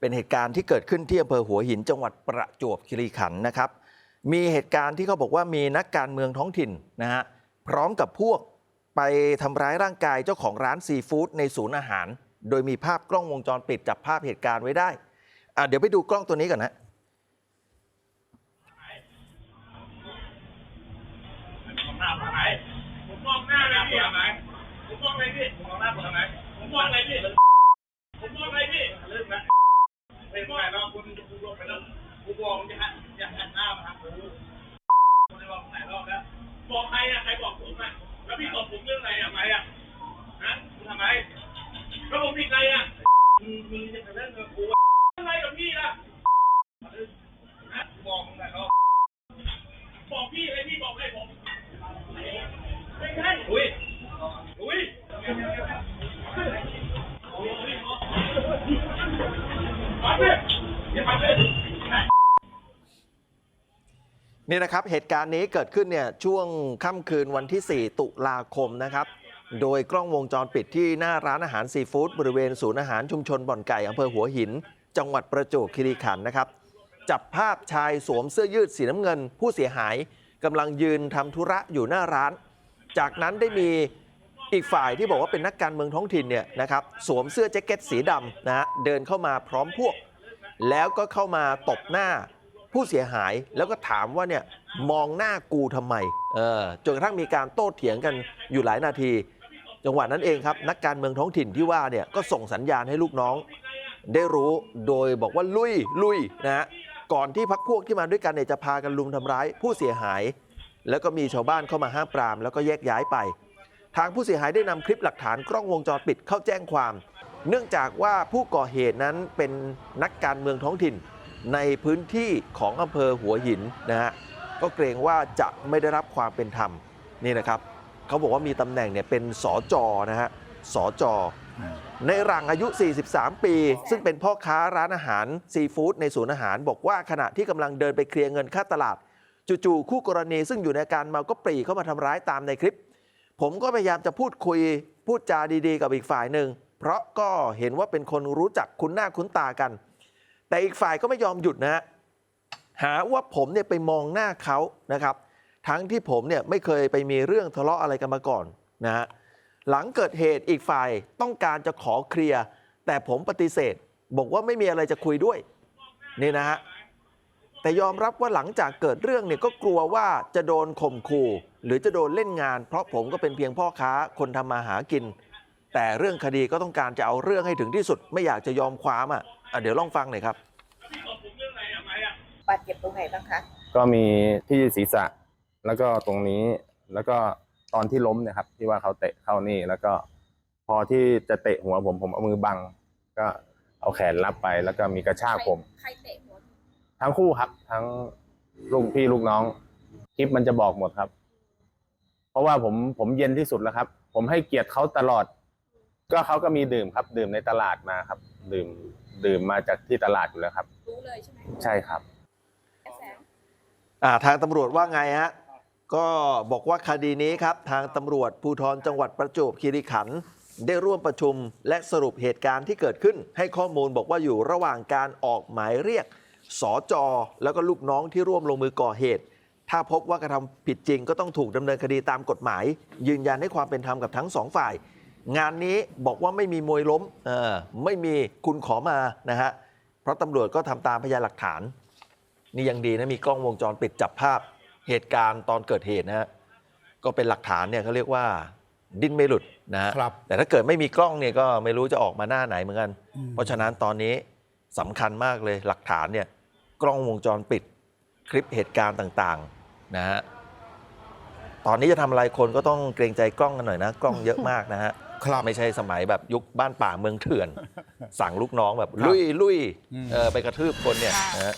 เป็นเหตุการณ์ที่เกิดขึ้นที่อำเภอหัวหินจังหวัดประจวบคีรีขันธ์นะครับ มีเหตุการณ์ที่เขาบอกว่ามีนักการเมืองท้องถิ่นนะฮะพร้อมกับพวกไปทำร้ายร่างกายเจ้าของร้านซีฟู้ดในศูนย์อาหาร โดยมีภาพกล้องวงจรปิดจับภาพเหตุการณ์ไว้ได้อะเดี๋ยวไปดูกล้องตัวนี้ก่อนนะหน้าผมไหนผมมองหน้าเลยพี่ทำไมผมมองอะไรพี่ผมมองหน้าผมไมผม บอกใครอะใครบอกผมอะแล้วพี่บอบผมเรื่องอะไรอะทำไมอะฮะคุณทำไมแล้วผมผิดอะไรอะมึงมึงจะเล่นกับกูอะไรกับพี่ล่ะฮะมองไหนรอบบอกพี่เลยพี่บอกอะไรผมไม่ใช่อุ้ย นี่นะครับเหตุการณ์นี้เกิดขึ้นเนี่ยช่วงค่ำคืนวันที่ 4 ตุลาคมนะครับ โดยกล้องวงจรปิดที่หน้าร้านอาหารซีฟู้ดบริเวณศูนย์อาหารชุมชนบ่อนไก่อำเภอหัวหิน จังหวัดประจวบคีรีขันธ์นะครับ จับภาพชายสวมเสื้อยืดสีน้ำเงิน ผู้เสียหายกำลังยืนทำธุระอยู่หน้าร้าน จากนั้นได้มีอีกฝ่ายที่บอกว่าเป็นนักการเมืองท้องถิ่นเนี่ยนะครับสวมเสื้อแจ็คเก็ตสีดำนะฮะเดินเข้ามาพร้อมพวก แล้วก็เข้ามาตบหน้า ผู้เสียหายแล้วก็ถามว่าเนี่ยมองหน้ากูทำไมเออจนกระทั่งมีการโต้เถียงกันอยู่หลายนาที จังหวะนั้นเองครับ นักการเมืองท้องถิ่นที่ว่าเนี่ยก็ส่งสัญญาณให้ลูกน้อง ได้รู้โดยบอกว่าลุยลุยนะฮะก่อนที่พักพวกที่มาด้วยกันเนี่ยจะพากันลุมทำร้าย ผู้เสียหาย แล้วก็มีชาวบ้านเข้ามาห้ามปราม แล้วก็แยกย้ายไป ทางผู้เสียหายได้นำคลิปหลักฐานกล้องวงจรปิดเข้าแจ้งความ เนื่องจากว่าผู้ก่อเหตุนั้นเป็นนักการเมืองท้องถิ่น ในพื้นที่ของอำเภอหัวหินนะฮะก็เกรงว่าจะไม่ได้รับความเป็นธรรมนี่นะครับเขาบอกว่ามีตำแหน่งเนี่ยเป็นสอจอนะฮะสอจอในหลังอายุ 43 ปี ซึ่งเป็นพ่อค้าร้านอาหารซีฟู้ดในศูนย์อาหาร บอกว่าขณะที่กำลังเดินไปเคลียร์เงินค่าตลาด จู่ๆคู่กรณีซึ่งอยู่ในการเมาก็ปรีเข้ามาทำร้ายตามในคลิป ผมก็พยายามจะพูดคุยพูดจาดีๆ กับอีกฝ่ายหนึ่งเพราะก็เห็นว่าเป็นคนรู้จักคุ้นหน้าคุ้นตากัน แต่อีกฝ่ายก็ไม่ยอมหยุดนะฮะหาว่าผมเนี่ยไปมองหน้าเขานะครับ ทั้งที่ผมเนี่ยไม่เคยไปมีเรื่องทะเลาะอะไรกันมาก่อนนะฮะหลังเกิดเหตุอีกฝ่ายต้องการจะขอเคลียร์แต่ผมปฏิเสธ บอกว่าไม่มีอะไรจะคุยด้วยนี่นะฮะแต่ยอมรับว่าหลังจากเกิดเรื่องเนี่ยก็กลัวว่าจะโดนข่มขู่ หรือจะโดนเล่นงาน เพราะผมก็เป็นเพียงพ่อค้าคนทำมาหากิน แต่เรื่องคดีก็ต้องการจะเอาเรื่องให้ถึงที่สุดไม่อยากจะยอมความอะอะเดี๋ยวลองฟังหน่อยครับพี่ตอบผมเรื่องอะไรอะไหมอะบาดเจ็บตรงไหนบ้างคะ ก็มีที่ศีรษะ แล้วก็ตรงนี้แล้วก็ตอนที่ล้มเนะครับ ที่ว่าเขาเตะเข้านี่แล้วก็ พอที่จะเตะหัวผมผมเอามือบัง ก็เอาแขนรับไป แล้วก็มีกระชากผม ใครเตะหัวทั้งคู่ครับ ทั้งลูกพี่ลูกน้องคลิปมันจะบอกหมดครับ เพราะว่าผมผมเย็นที่สุดแล้วครับ ผมให้เกียรติเขาตลอด ก็เขาก็มีดื่มครับ ดื่มในตลาดมาครับ ดื่มดื่มมาจากที่ตลาดอยู่แล้วครับ รู้เลยใช่ไหมใช่ครับแสงอ่าทางตำรวจว่าไงฮะก็บอกว่าคดีนี้ครับ ทางตำรวจภูธรจังหวัดประจวบคีรีขันธ์ได้ร่วมประชุมและสรุปเหตุการณ์ที่เกิดขึ้น ให้ข้อมูลบอกว่าอยู่ระหว่างการออกหมายเรียกสอจอแล้วก็ลูกน้องที่ร่วมลงมือก่อเหตุ ถ้าพบว่ากระทำผิดจริงก็ต้องถูกดำเนินคดีตามกฎหมาย ยืนยันให้ความเป็นธรรมกับทั้งสองฝ่าย งานนี้บอกว่าไม่มีมวยล้มเออไม่มีคุณขอมานะฮะเพราะตำรวจก็ทำตามพยานหลักฐาน นี่ยังดีนะมีกล้องวงจรปิดจับภาพเหตุการณ์ตอนเกิดเหตุนะฮะก็เป็นหลักฐานเนี่ยเขาเรียกว่าดิ้นไม่หลุดนะฮะครับ แต่ถ้าเกิดไม่มีกล้องเนี่ยก็ไม่รู้จะออกมาหน้าไหนเหมือนกัน เพราะฉะนั้นตอนนี้สำคัญมากเลยหลักฐานเนี่ยกล้องวงจรปิด คลิปเหตุการณ์ต่างๆนะฮะตอนนี้จะทำอะไรคนก็ต้องเกรงใจกล้องกันหน่อยนะ กล้องเยอะมากนะฮะ ครับไม่ใช่สมัยแบบยุคบ้านป่าเมืองเถื่อน สั่งลูกน้องแบบครับลุยลุยอืมเออไปกระทืบคนเนี่ยค่ะนะฮะ